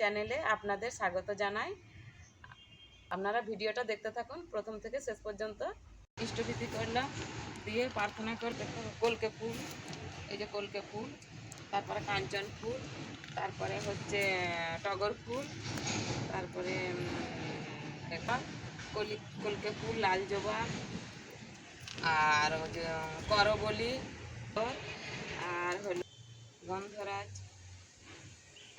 চ্যানেলে আপনাদের স্বাগত জানাই। আপনারা ভিডিওটা দেখতে থাকুন, প্রথম থেকে শেষ পর্যন্ত। ইষ্টভীতি করলাম, দিয়ে প্রার্থনা করে কলকে ফুল এই যে কলকে ফুল তারপরে কাঞ্চন ফুল তারপরে হচ্ছে টগর ফুল তারপরে কলি কলকে ফুল লাল জবা আর হচ্ছে, করবলি, আর হলো গন্ধরাজ।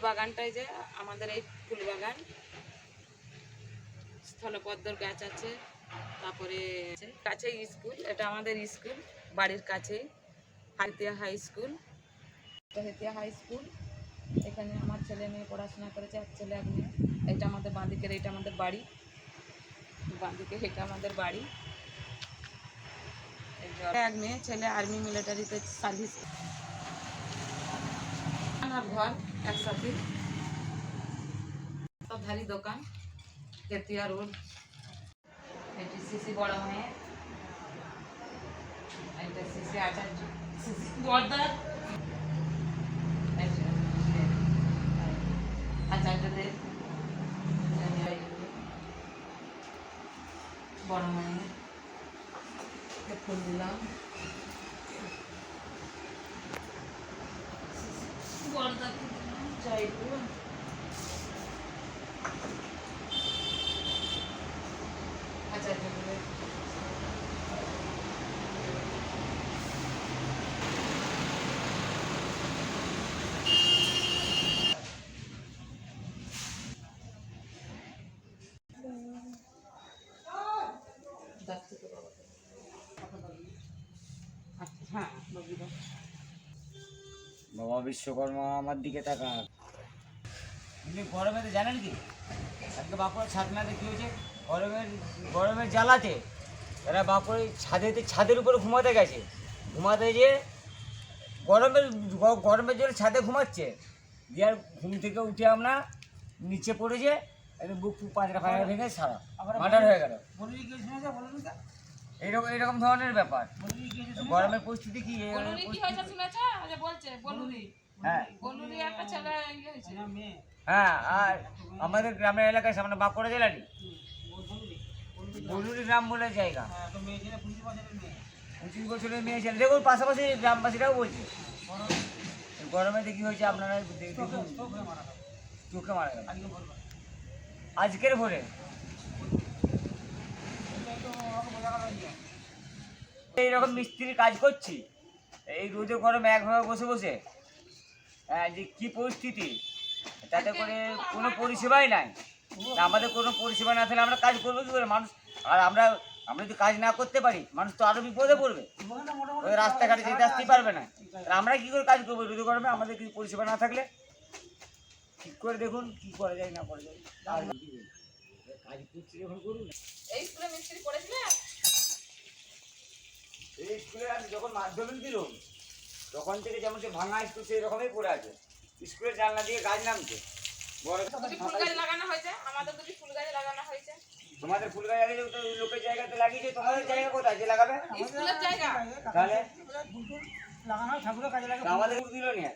বাগানটায় যে আমাদের এই ফুল বাগান। স্থলপদ্মর গাছ আছে, তারপরে কাছে স্কুল, এটা আমাদের স্কুল, বাড়ির কাছে Hatiya high school. Hetia high school. এখানে আমার ছেলে মেয়ে পড়াশোনা করেছে, এক ছেলে, এক মেয়ে। এটা আমাদের বাঁদিকের, এটা আমাদের বাড়ি। বাঁদিকে এটা আমাদের বাড়ি। এক মেয়ে, ছেলে, আর্মি মিলিটারিতে সার্ভিস আর ঘর একসাথে সব ধারি দোকান তেতিয়া রোড এটি সিসি বড় মেয়ে এটা সিসি আচার্য সিসি বর্দার Jai po yun. বাবা বিশ্বকর্মা আমার দিকে তাকা আপনি গরমেতে জানেন কি? আজকে ছাদ মেয়াদে কী হয়েছে? গরমের গরমের জ্বালাতে এরা বাঁকুড়া ছাদেতে ছাদের উপরে ঘুমাতে গেছে। ঘুমাতে যে গরমের গরমের জন্য ছাদে ঘুমাচ্ছে। দিয়ে আর ঘুম থেকে উঠে আমরা নিচে পড়েছে একদম বুক পাঁচটা ফাঁকা ভেঙে সারা। মার্ডার হয়ে গেল। এইরকম এইরকম ধরনের ব্যাপার। গরমের পরিস্থিতি কি? কি হয়েছে শুনেছ আচ্ছা বলছে বলুরি হ্যাঁ। বলুরি একটা ছেলে ইয়ে হয়েছে। হ্যাঁ আর আমাদের গ্রামের এলাকায় সামনে বাঁকুড়া জেলারই বলুরি গ্রাম বলে জায়গা। পঁচিশ বছরের মেয়ে ছেলে। দেখুন পাশাপাশি গ্রামবাসীরাও বলছে। গরমে দেখি হয়েছে আপনারা চোখে মারা গেল। আজকের ভোরে এইরকম মিস্ত্রি কাজ করছি। এই রোদে গরমে একভাবে বসে বসে। হ্যাঁ যে কী পরিস্থিতি? তাতে করে কোনো পরিষেবাই নাই। আমাদের কোনো পরিষেবা না থাকলে আমরা কাজ করব কী করে? মানুষ আর আমরা আমরা যদি কাজ না করতে পারি মানুষ তো আরও বিপদে পড়বে। ওই রাস্তাঘাটে যেতে আসতেই পারবে না। আমরা কী করে কাজ করব রোদে গরমে? আমাদের কিছু পরিষেবা না থাকলে ঠিক করে দেখুন কি করা যায় না করা যায়। কাজ করছি যখন করুন এই স্কুলে মিস্ত্রি পড়েছিলে এই স্কুলে আমি যখন মাধ্যমিক দিল তখন থেকে যেমন সে ভাঙা স্কুল সেই রকমই পড়ে আছে। স্কুলের জানলা দিয়ে গাছ নামছে। বড় ফুল গাছ লাগানো হয়েছে আমাদের দুটি ফুল গাছ লাগানো হয়েছে। তোমাদের ফুল গাছ আগে তো লোকের জায়গাতে লাগিয়েছে তোমাদের জায়গা কোথায়? যে লাগাবে? স্কুলের জায়গা। তাহলে? তা আমাদের দিল নি আর।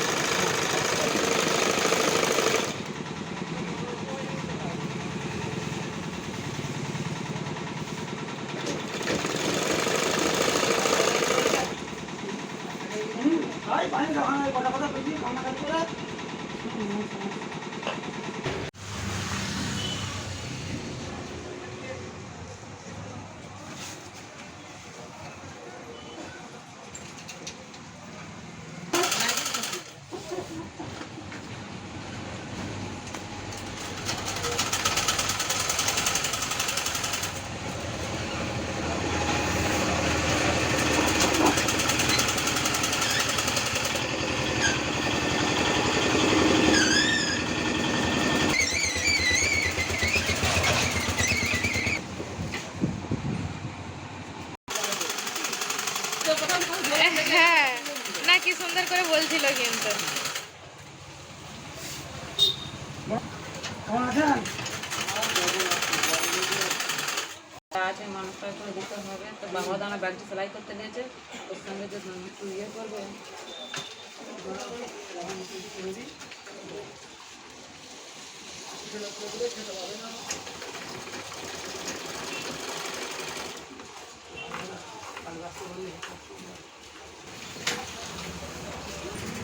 হ্যাঁ। না, কি সুন্দর করে বলছিল কিন্তু। আছে মানুষটা করে দিতে হবে। তো বাবা দানা ব্যাগটা সেলাই করতে দিয়েছে। ওর সঙ্গে যে ইয়ে করবে। どうも。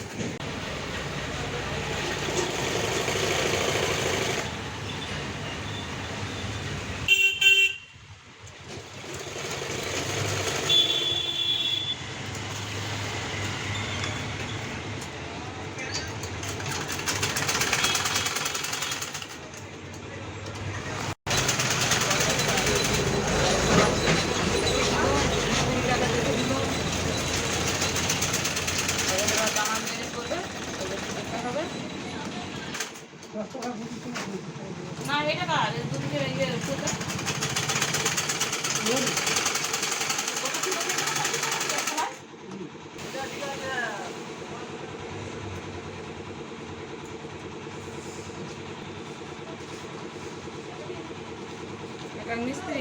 মিস্ত্রি,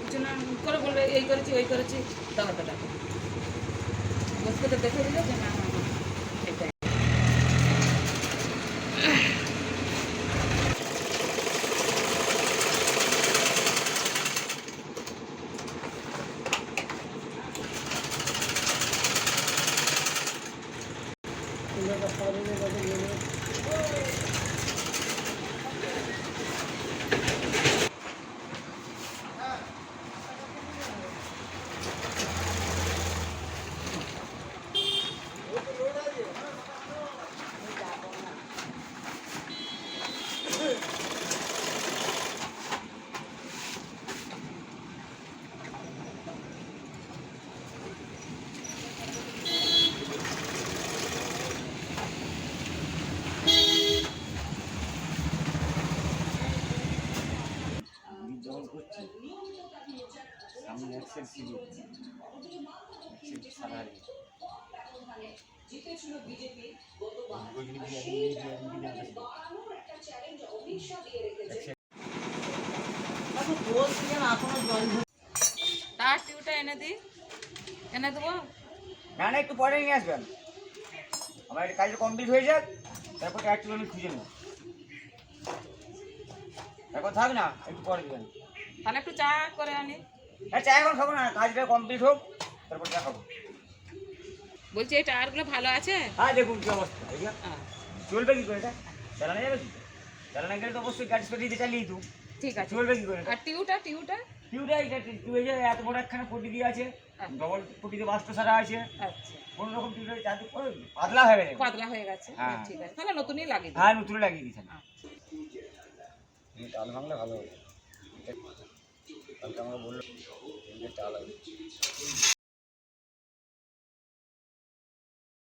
কিছু না, করে বলবে, এই করেছি, ওই করেছি, দাও টাকা দেখে। দিলে যে না না, না, এটাই জল করছি সামনে এক্সেল ছিল তার টিউটা এনে দিই এনে দেবো। না না একটু পরে নিয়ে আসবেন। আমার কাজটা কমপ্লিট হয়ে যাক তারপর একটু আমি খুঁজে নেব। এখন থাক না একটু পরে দেবেন। তাহলে একটু চা করে আনি। চা এখন খাব না কাজটা কমপ্লিট হোক তারপর চা খাব বলছি এই টায়ারগুলো ভালো আছে? হ্যাঁ দেখুন কি অবস্থা এই যে, হ্যাঁ, চলবে কি করে এটা? চালানো যাবে কি? চালানো গেলে তো অবশ্যই গাড়ি স্পেড দিয়ে চালিয়ে দিত ঠিক আছে। চলবে কি করে আর টিউটা টিউটা টিউটা এটা টিউবে যে এত বড় একখানা পটি দিয়ে আছে ডবল পটিতে বাস্ত সারা আছে। আচ্ছা। কোনো রকম টিউবে চার্জ করে পাতলা হবে না পাতলা হয়ে গেছে। হ্যাঁ। ঠিক আছে। তাহলে নতুনই লাগিয়ে হ্যাঁ নতুন লাগিয়ে দিয়েছেন আচ্ছা। চাল ভাঙলে ভালো হবে। কালকে বললাম চাল হবে